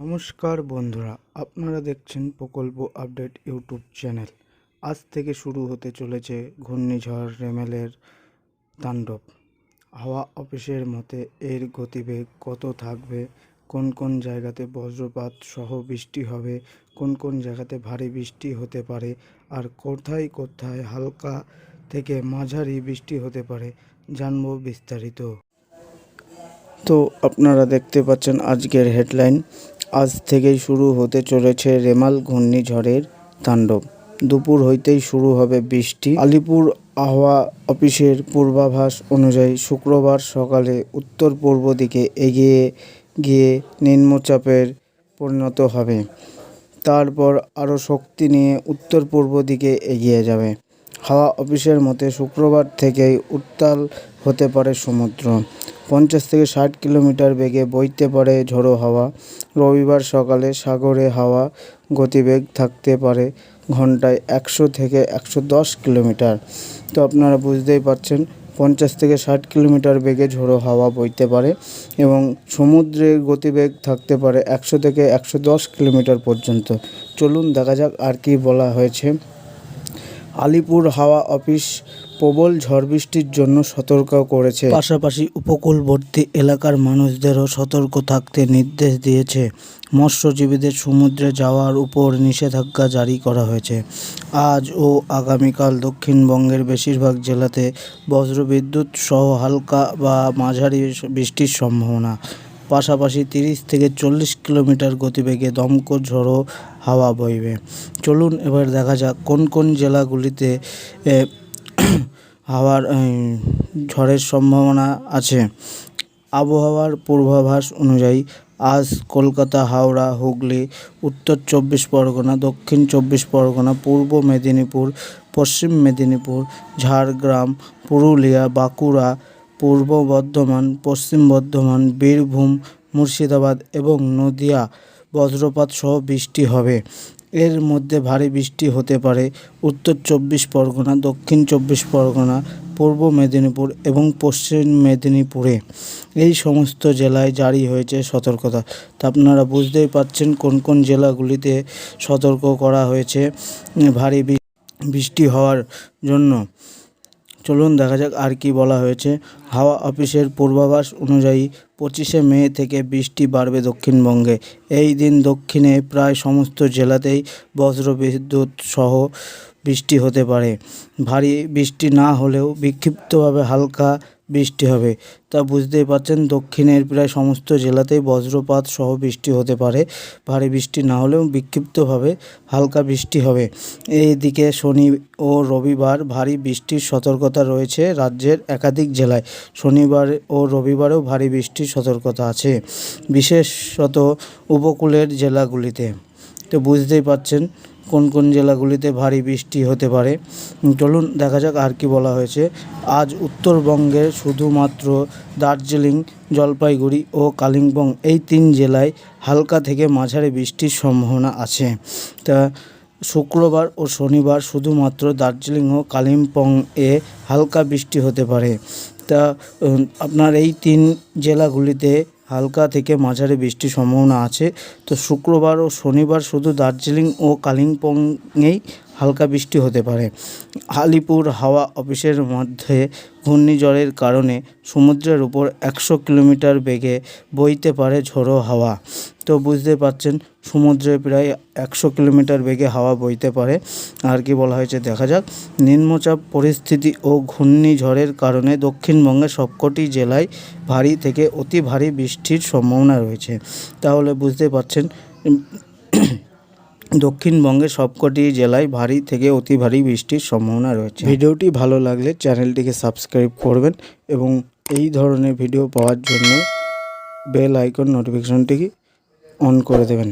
নমস্কার বন্ধুরা, আপনারা দেখছেন প্রকল্প আপডেট ইউটিউব চ্যানেল। আজ থেকে শুরু হতে চলেছে ঘূর্ণিঝড় রেমেলের তাণ্ডব। হাওয়া অফিসের মতে এর গতিবেগ কত থাকবে? কোন কোন জায়গাতে বজ্রপাত সহ বৃষ্টি হবে? কোন কোন জায়গাতে ভারী বৃষ্টি হতে পারে? আর কোথায় কোথায় হালকা থেকে মাঝারি বৃষ্টি হতে পারে? জানব বিস্তারিত। তো আপনারা দেখতে পাচ্ছেন আজকের হেডলাইন। আজ থেকেই শুরু হতে চলেছে রেমাল ঘূর্ণিঝড়ের তাণ্ডব। দুপুর হইতেই শুরু হবে বৃষ্টি। আলিপুর আবহাওয়া অফিসের পূর্বাভাস অনুযায়ী শুক্রবার সকালে উত্তর পূর্ব দিকে এগিয়ে গিয়ে নিম্নচাপের পরিণত হবে। তারপর আরও শক্তি নিয়ে উত্তর পূর্ব দিকে এগিয়ে যাবে। হাওয়া অফিসের মতে শুক্রবার থেকেই উত্তাল হতে পারে সমুদ্র। পঞ্চাশ থেকে ষাট কিলোমিটার বেগে বইতে পারে ঝোড়ো হাওয়া। রবিবার সকালে সাগরে হাওয়া গতিবেগ থাকতে পারে ঘন্টায় একশো থেকে একশো দশ কিলোমিটার। তো আপনারা বুঝতেই পারছেন, পঞ্চাশ থেকে ষাট কিলোমিটার বেগে ঝোড়ো হাওয়া বইতে পারে এবং সমুদ্রে গতিবেগ থাকতে পারে একশো থেকে একশো দশ কিলোমিটার পর্যন্ত। চলুন দেখা যাক আর কি বলা হয়েছে। আলিপুর হাওয়া অফিস প্রবল ঝড় বৃষ্টির জন্য সতর্ক করেছে। পাশাপাশি উপকূলবর্তী এলাকার মানুষদেরও সতর্ক থাকতে নির্দেশ দিয়েছে। মৎস্যজীবীদের সমুদ্রে যাওয়ার উপর নিষেধাজ্ঞা জারি করা হয়েছে। আজ ও আগামীকাল দক্ষিণবঙ্গের বেশিরভাগ জেলাতে বজ্রবিদ্যুৎ সহ হালকা বা মাঝারি বৃষ্টির সম্ভাবনা। পাশাপাশি তিরিশ থেকে চল্লিশ কিলোমিটার গতিবেগে দমক ঝোড়ো হাওয়া বইবে। চলুন এবার দেখা যাক কোন কোন জেলাগুলিতে হাওয়ার ঝড়ের সম্ভাবনা আছে। আবহাওয়ার পূর্বাভাস অনুযায়ী আজ কলকাতা, হাওড়া, হুগলি, উত্তর চব্বিশ পরগনা, দক্ষিণ চব্বিশ পরগনা, পূর্ব মেদিনীপুর, পশ্চিম মেদিনীপুর, ঝাড়গ্রাম, পুরুলিয়া, বাঁকুড়া, পূর্ব বর্ধমান, পশ্চিম বর্ধমান, বীরভূম, মুর্শিদাবাদ এবং নদিয়া বজ্রপাত সহ বৃষ্টি হবে। এর মধ্যে ভারী বৃষ্টি হতে পারে। উত্তর চব্বিশ পরগনা, দক্ষিণ চব্বিশ পরগনা, পূর্ব মেদিনীপুর এবং পশ্চিম মেদিনীপুরে। এই সমস্ত জেলায় জারি হয়েছে সতর্কতা। তা আপনারা বুঝতেই পারছেন কোন কোন জেলাগুলিতে সতর্ক করা হয়েছে ভারী বৃষ্টি হওয়ার জন্য। চলুন দেখা যাক আর কি বলা হয়েছে। হাওয়া অফিসের পূর্বাভাস অনুযায়ী পঁচিশে মে থেকে বৃষ্টি বাড়বে দক্ষিণবঙ্গে। এই দিন দক্ষিণে প্রায় সমস্ত জেলাতেই বজ্রবিদ্যুৎ সহ বৃষ্টি হতে পারে। ভারী বৃষ্টি না হলেও বিক্ষিপ্তভাবে হালকা বৃষ্টি হবে। তা বুঝতেই পারছেন, দক্ষিণের প্রায় সমস্ত জেলাতেই বজ্রপাত সহ বৃষ্টি হতে পারে। ভারী বৃষ্টি না হলেও বিক্ষিপ্তভাবে হালকা বৃষ্টি হবে। এইদিকে শনি ও রবিবার ভারী বৃষ্টির সতর্কতা রয়েছে রাজ্যের একাধিক জেলায়। শনিবার ও রবিবারেও ভারী বৃষ্টির সতর্কতা আছে, বিশেষত উপকূলের জেলাগুলিতে। তো বুঝতেই পারছেন কোন কোন জেলাগুলিতে ভারী বৃষ্টি হতে পারে। চলুন দেখা যাক আর কি বলা হয়েছে। আজ উত্তরবঙ্গে শুধুমাত্র দার্জিলিং, জলপাইগুড়ি ও কালিম্পং এই তিন জেলায় হালকা থেকে মাঝারি বৃষ্টির সম্ভাবনা আছে। তা শুক্রবার ও শনিবার শুধুমাত্র দার্জিলিং ও কালিম্পং এ হালকা বৃষ্টি হতে পারে। তা আপনার এই তিন জেলাগুলিতে হালকা থেকে মাঝারি বৃষ্টির সম্ভাবনা আছে। তো শুক্রবার ও শনিবার শুধু দার্জিলিং ও কালিম্পংয়েই হালকা বৃষ্টি হতে পারে। আলিপুর হাওয়া অফিসের মধ্যে ঘূর্ণিঝড়ের কারণে সমুদ্রের উপর একশো কিলোমিটার বেগে বইতে পারে ঝোড়ো হাওয়া। তো বুঝতে পারছেন, সমুদ্রে প্রায় একশো কিলোমিটার বেগে হাওয়া বইতে পারে। আর কি বলা হয়েছে দেখা যাক। নিম্নচাপ পরিস্থিতি ও ঘূর্ণিঝড়ের কারণে দক্ষিণবঙ্গের সবকটি জেলায় ভারী থেকে অতি ভারী বৃষ্টির সম্ভাবনা রয়েছে। তাহলে বুঝতে পারছেন দক্ষিণবঙ্গের সবকটি জেলায় ভারী থেকে অতি ভারী বৃষ্টির সম্ভাবনা রয়েছে। ভিডিওটি ভালো লাগলে চ্যানেলটিকে সাবস্ক্রাইব করবেন এবং এই ধরনের ভিডিও পাওয়ার জন্য বেল আইকন নোটিফিকেশনটিকে অন করে দেবেন।